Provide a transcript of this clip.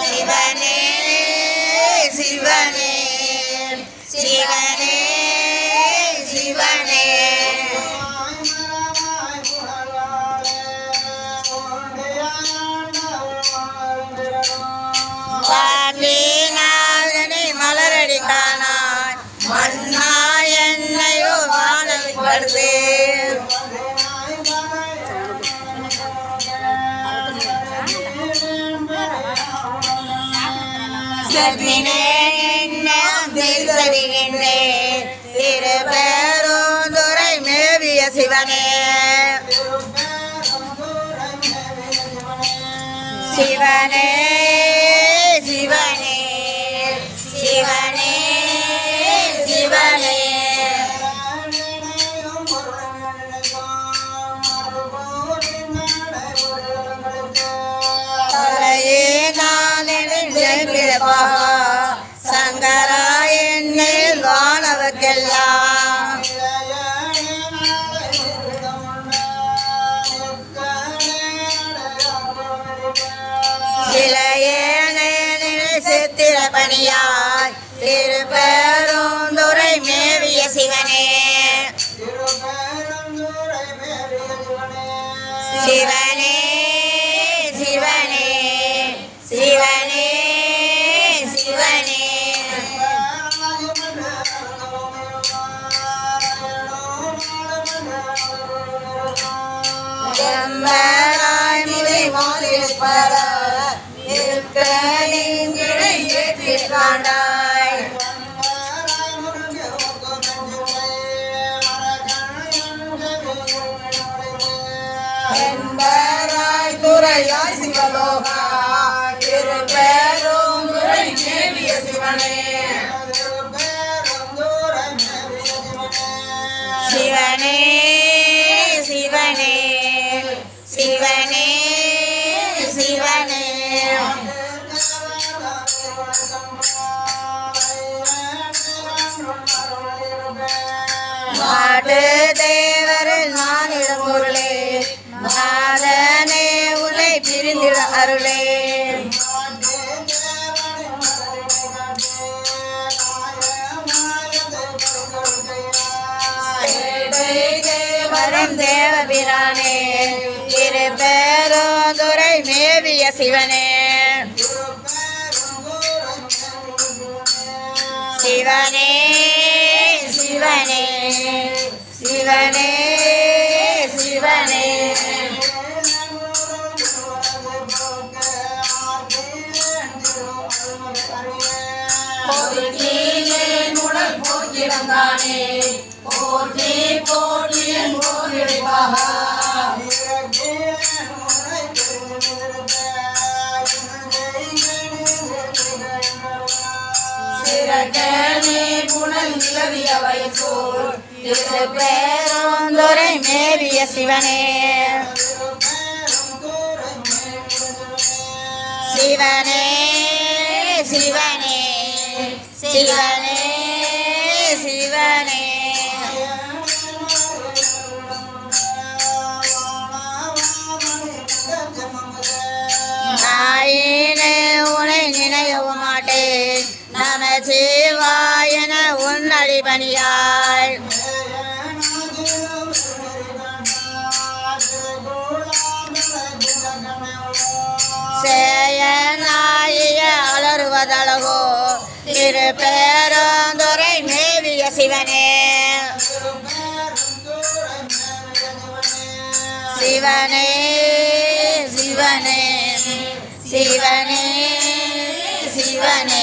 சிவனே சிவனே சிவனே சிவனே. பாட்டினாளனை மன்னா என்னையோ வாழப்படுது சத்தினே என்ன தீர்த்தடிகின்றேன் திருப்பெருந்துரை மேவிய சிவனே. சிவனே சிலையேனே சித்திர பணியாய் திருப்பெருந்துரை மேவிய சிவனே. சிவனே சிவனே சிவனே சிவனே. செம்பராய் நீங்கிடை ஏற்றிக் காண்டாய் செம்பராய் துறையாய் சிவலோகா திருப்பெரும் மாட்டு தேவர் நானிடம் பொருளே. நாதனே உலை பிரிந்திட அருளே. தேவரும் தேவபிரானே. திருப்பெருந்துரை மேவிய சிவனே. சிவனே சிவனே. சிவனே சிவனே. போற்றியே உடல் போற்றி போற்றியன் போற்றிடுவாக சிறக்கனே குணல் நிலவியவை சோர் திருப்பேருந்துரை மேவிய சிவனே சிவனே சிவனே சிவனே சிவனே உன்னடி பணியாய் சேயனாய அலறுவதழகோ பேரந்துரை மேவிய சிவனே. சிவனே சிவனே சிவனே சிவனே.